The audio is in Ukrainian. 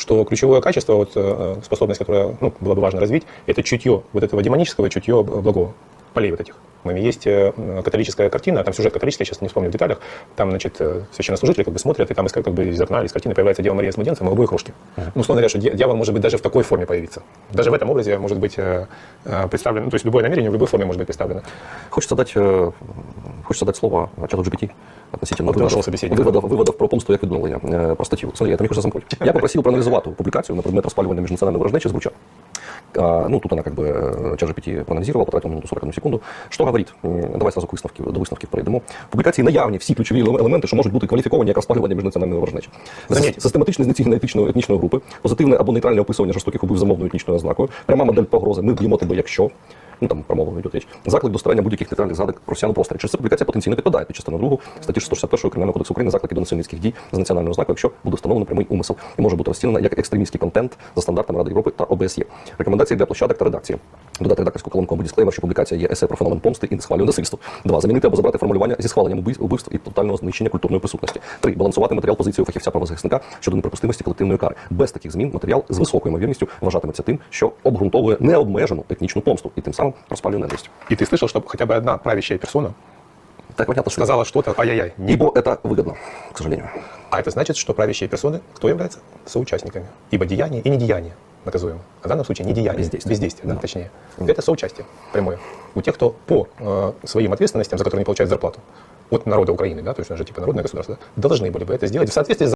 что ключевое качество, вот, э, способность, которая ну, было бы важно развить, это чутье вот этого демонического чутье благого полей вот этих. Есть э, католическая картина, там сюжет католический, я сейчас не вспомню в деталях, там, значит, э, священнослужители как бы смотрят, и там из, как бы из окна, из картины появляется Дева Мария с младенцем и обои кружки. Ну, условно говоря, что дья- дьявол может быть даже в такой форме появиться. Даже в этом образе может быть э, э, представлен, ну, то есть любое намерение в любой форме может быть представлено. Хочется дать, э, хочется дать слово чату GPT относительно От собеседника. виводів, виводів про помсту як відновлення. Е, Про статтю. Смотри, я там їх уже замкнуть. Я попросив проаналізувати публікацію на предмет розпалювання міжнаціональної ворожнечі з Буча. А, ну, тут она как бы э, чат проанализировала, потратила минуту 41 секунду. Що говорить? Давай сразу к висновки, до висновків перейдемо. В публікації наявні всі ключові елементи, що можуть бути кваліфіковані як розпалювання міжнаціональної ворожнечі. Заметь. Систематичне знецінення етнічної, етнічної групи, позитивне або нейтральне описування жорстоких убив за мовною етнічною ознакою, пряма модель погрози, ми вб'ємо тебе, якщо. Ну там про мову йде річ. Заклик до старання будь-яких нейтральних згадок про росіян. Через це публікація потенційно підпадає під частину 2 статті 161 Кримінального кодексу України заклики до насильницьких дій за національною ознакою, якщо буде встановлено прямий умисел і може бути розцінена як екстремістський контент за стандартами Ради Європи та ОБСЄ. Рекомендації для площадок та редакції. Додати редакторську колонку або дисклеймер, що публікація є есе про феномен помсти і схвалює насильство. Два. Замінити або забрати формулювання зі схваленням убивств, і тотального знищення культурної присутності. Три. Балансувати матеріал позицію фахівця правозахисника щодо неприпустимості колективної кари. Без таких змін матеріал з високою ймовірністю вважатиметься тим, що обґрунтовує необмежену етнічну помсту і тим самим розпалює ненависть. И ты слышал, что хотя бы одна правящая персона Так понятно, что сказала что-то, ай-яй-яй, не Ибо это выгодно, к сожалению. А это значит, что правящие персоны кто является? Соучастниками. Ибо деяние и недеяние наказуемо. А в данном случае не деяние, Бездействие. бездействие да, точнее. Это соучастие прямое. У тех, кто по э, своим ответственностям, за которые не получают зарплату, от народа Украины, да, то есть же типа народное государство, должны были бы это сделать в соответствии с